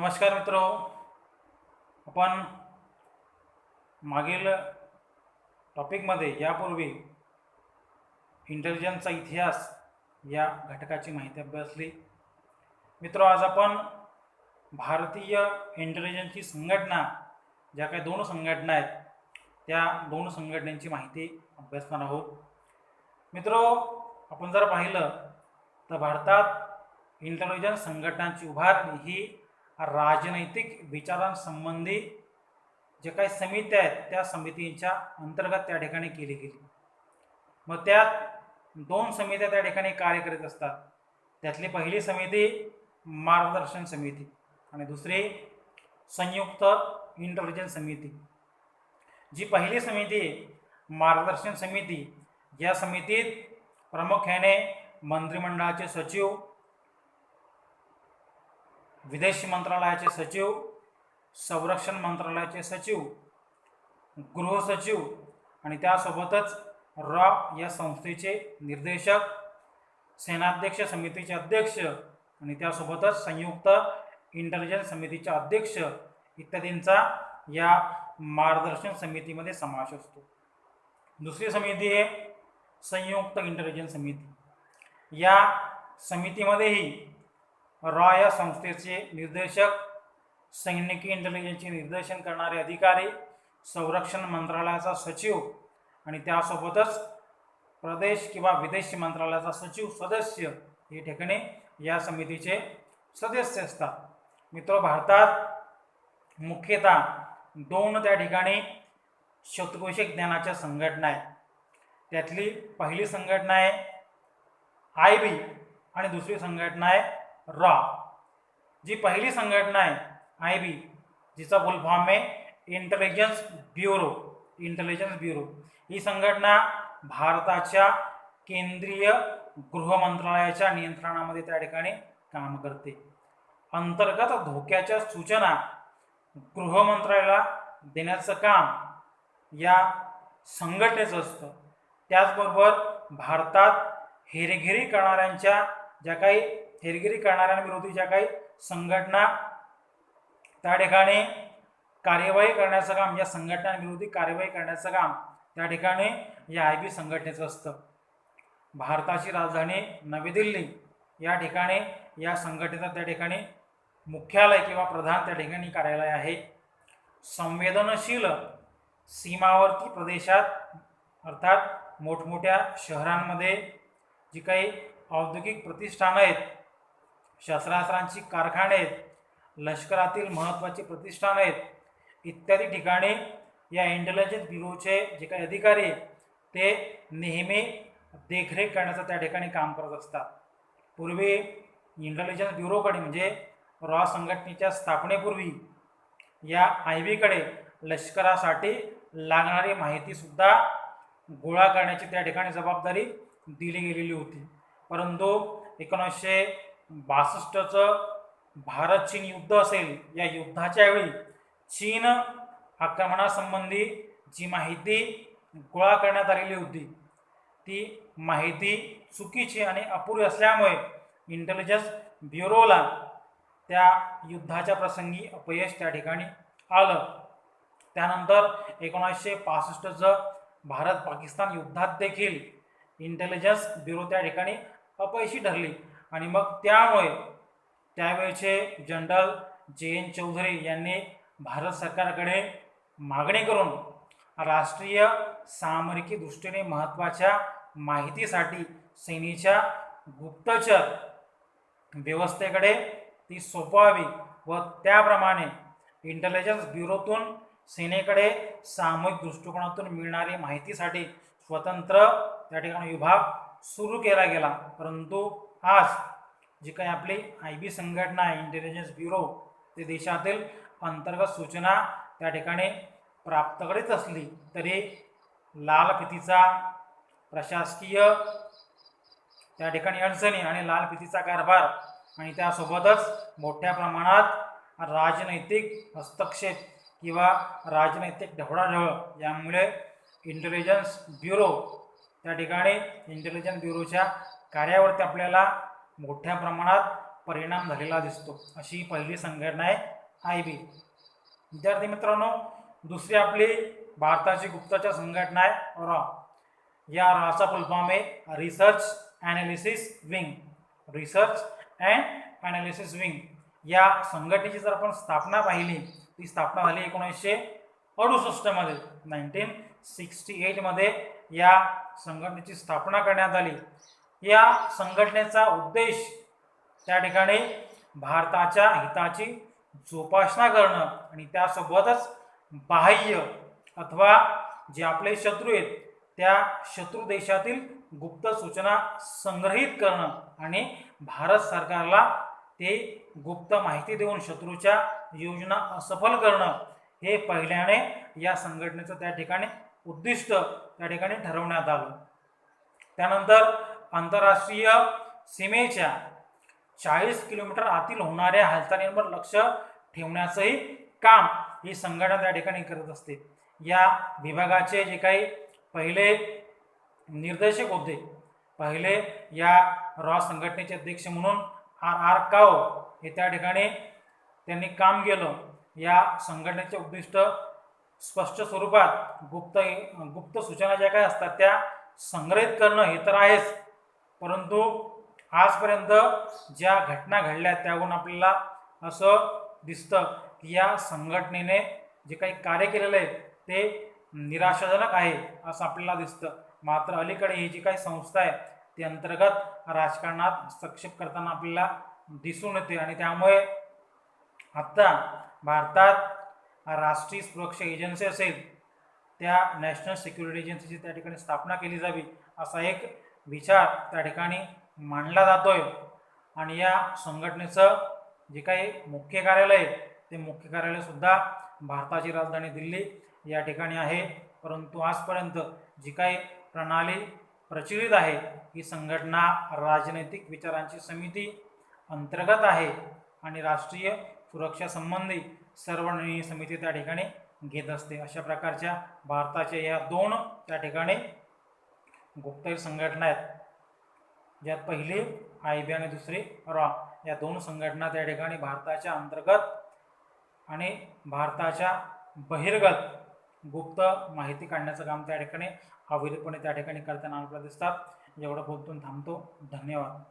नमस्कार मित्र. आपण मागील टॉपिकमध्ये यापूर्वी इंटेलिजन्सचा इतिहास या घटकाची माहिती अभ्यासली. मित्र आज आपण भारतीय इंटेलिजन्सची संघटना ज्या काही दोन संघटना आहेत त्या दोन संघटनांची माहिती अभ्यासणार आहोत. मित्र आपण जर पाहिलं तर भारतात इंटेलिजन्स संघटनांची उभारणी ही राजनैतिक विचारांसंबंधी जे काही समित्या आहेत त्या समितींच्या अंतर्गत त्या ठिकाणी केली गेली. मग त्यात दोन समित्या त्या ठिकाणी कार्य करीत असतात. त्यातली पहिली समिती मार्गदर्शन समिती आणि दुसरी संयुक्त इंटेलिजन्स समिती. जी पहिली समिती आहे, मार्गदर्शन समिती या समितीत प्रामुख्याने मंत्रिमंडळाचे सचिव विदेश मंत्रालयाचे सचिव संरक्षण मंत्रालयाचे सचिव गृहसचिव आणि त्यासोबतच रॉ या संस्थेचे निर्देशक सेनाध्यक्ष समितीचे अध्यक्ष आणि त्यासोबतच संयुक्त इंटेलिजन्स समितीचे अध्यक्ष इत्यादींचा या मार्गदर्शन समितीमध्ये समावेश असतो. दुसरी समिती आहे संयुक्त इंटेलिजन्स समिती. या समितीमध्येही रॉ या संस्थेचे निर्देशक सैनिकी इंटेलिजन्सचे निर्देशन करणारे अधिकारी संरक्षण मंत्रालयाचा सचिव आणि त्यासोबतच प्रदेश किंवा विदेश मंत्रालयाचा सचिव सदस्य हे ठिकाणी या समितीचे सदस्य असतात. मित्र भारतात मुख्यतः दोन त्या ठिकाणी शतकोशक ज्ञानाच्या संघटना आहेत. त्यातली पहिली संघटना आहे आय बी आणि दुसरी संघटना आहे रॉ जी पहिली संघटना आहे आय बी जिचा फुल फॉर्म आहे इंटेलिजन्स ब्युरो इंटेलिजन्स ब्युरो ही संघटना भारताच्या केंद्रीय गृह मंत्रालयाच्या नियंत्रणामध्ये त्या ठिकाणी काम करते. अंतर्गत धोक्याच्या सूचना गृह मंत्रालयाला देण्याचं काम या संघटनेचं असतं. त्याचबरोबर भारतात हेरगिरी करणाऱ्यांच्या ज्या काही हेरगिरी करणाऱ्यांविरोधी ज्या काही संघटना त्या ठिकाणी कार्यवाही करण्याचं काम या संघटनांविरोधी कार्यवाही करण्याचं काम त्या ठिकाणी या आय बी संघटनेचं असतं. भारताची राजधानी नवी दिल्ली या ठिकाणी या संघटनेचं त्या ठिकाणी मुख्यालय किंवा प्रधान त्या ठिकाणी कार्यालय आहे. संवेदनशील सीमावर्ती प्रदेशात अर्थात मोठमोठ्या शहरांमध्ये जी काही औद्योगिक प्रतिष्ठानं आहेत शस्त्रास्त्रांची कारखाने आहेत लष्करातील महत्त्वाची प्रतिष्ठानं आहेत. इत्यादी ठिकाणी या इंटेलिजन्स ब्युरोचे जे काही अधिकारी आहेत ते नेहमी देखरेख करण्याचं त्या ठिकाणी काम करत असतात. पूर्वी इंटेलिजन्स ब्युरोकडे म्हणजे रॉ संघटनेच्या स्थापनेपूर्वी या आय बीकडे लष्करासाठी लागणारी माहितीसुद्धा गोळा करण्याची त्या ठिकाणी जबाबदारी दिली गेलेली होती. परंतु एकोणीसशे बासष्टचं भारत चीन युद्ध असेल या युद्धाच्या वेळी चीन आक्रमणासंबंधी जी माहिती गोळा करण्यात आलेली होती ती माहिती चुकीची आणि अपुरी असल्यामुळे इंटेलिजन्स ब्युरोला त्या युद्धाच्या प्रसंगी अपयश त्या ठिकाणी आलं. त्यानंतर एकोणीसशे पासष्टचं भारत पाकिस्तान युद्धात देखील इंटेलिजन्स ब्युरो त्या ठिकाणी अपयशी ठरली. आणि मग त्यामुळे त्यावेळचे जनरल जे एन चौधरी यांनी भारत सरकारकडे मागणी करून राष्ट्रीय सामरिकी दृष्टीने महत्त्वाच्या माहितीसाठी सेनेच्या गुप्तचर व्यवस्थेकडे ती सोपवावी व त्याप्रमाणे इंटेलिजन्स ब्युरोतून सेनेकडे सामूहिक दृष्टिकोनातून मिळणारी माहितीसाठी स्वतंत्र त्या ठिकाणी विभाग सुरू केला गेला. परंतु आज जी काही आपली आय बी संघटना आहे इंटेलिजन्स ब्युरो ते देशातील अंतर्गत सूचना त्या ठिकाणी प्राप्त करीत असली तरी लाल फितीचा प्रशासकीय त्या ठिकाणी अडचणी आणि लाल फितीचा कारभार आणि त्यासोबतच मोठ्या प्रमाणात राजनैतिक हस्तक्षेप किंवा राजनैतिक ढवळाढवळ यामुळे इंटेलिजन्स ब्युरो त्या ठिकाणी इंटेलिजन्स ब्युरोच्या कार्यावरती आपल्याला मोठ्या प्रमाणात परिणाम झालेला दिसतो. अशी पहिली संघटना आहे आय बी. विद्यार्थी मित्रांनो दुसरी आपली भारताची गुप्तचर संघटना आहे रॉ. या रॉचा फुलफॉर्म आहे research analysis wing. Research and analysis wing. या संघटनेची जर आपण स्थापना पाहिली ती स्थापना झाली एकोणीसशे अडुसष्टमध्ये. नाईन्टीन सिक्स्टी एटमध्ये या संघटनेची स्थापना करण्यात आली. या संघटनेचा उद्देश त्या ठिकाणी भारताच्या हिताची जोपासना करणं आणि त्यासोबतच बाह्य अथवा जे आपले शत्रू आहेत त्या शत्रू देशातील गुप्त सूचना संग्रहित करणं आणि भारत सरकारला ते गुप्त माहिती देऊन शत्रूच्या योजना असफल करणं हे पहिल्याने या संघटनेचं त्या ठिकाणी उद्दिष्ट त्या ठिकाणी ठरवण्यात आलं. त्यानंतर आंतरराष्ट्रीय सीमेच्या चाळीस किलोमीटर आतील होणाऱ्या हालचालींवर लक्ष ठेवण्याचंही काम ही संघटना त्या ठिकाणी करत असते. या विभागाचे जे काही पहिले निर्देशक होते पहिले या रॉ संघटनेचे अध्यक्ष म्हणून आर आर काव हे त्या ठिकाणी त्यांनी काम केलं. या संघटनेचे उद्दिष्ट स्पष्ट स्वरूपात गुप्त गुप्त सूचना ज्या काही असतात त्या संग्रहित करणं हे तर आहेच. परंतु आजपर्यंत ज्या घटना घडल्या त्यावरून आपल्याला असं दिसतं की या संघटनेने जे काही कार्य केलेलं आहे ते निराशाजनक आहे असं आपल्याला दिसतं. मात्र अलीकडे ही जी काही संस्था आहे ती अंतर्गत राजकारणात हस्तक्षेप करताना आपल्याला दिसून येते आणि त्यामुळे आत्ता भारतात राष्ट्रीय सुरक्षा एजन्सी असेल त्या नॅशनल सिक्युरिटी एजन्सीची त्या ठिकाणी स्थापना केली जावी असा एक विचार त्या ठिकाणी मांडला जातो आहे आणि या संघटनेचं जे काही मुख्य कार्यालय आहे ते मुख्य कार्यालयसुद्धा भारताची राजधानी दिल्ली या ठिकाणी आहे. परंतु आजपर्यंत जी काही प्रणाली प्रचलित आहे ही संघटना राजनैतिक विचारांची समिती अंतर्गत आहे आणि राष्ट्रीय सुरक्षासंबंधी सर्व निर्णय समिती त्या ठिकाणी घेत असते. अशा प्रकारच्या भारताच्या या दोन त्या ठिकाणी गुप्तहेर संघटना आहेत ज्यात पहिली आय बी आणि दुसरी रॉ या दोन संघटना त्या ठिकाणी भारताच्या अंतर्गत आणि भारताच्या बहिर्गत गुप्त माहिती काढण्याचं काम त्या ठिकाणी अविरतपणे त्या ठिकाणी करताना आपल्याला दिसतात. एवढं बोलतून थांबतो. धन्यवाद.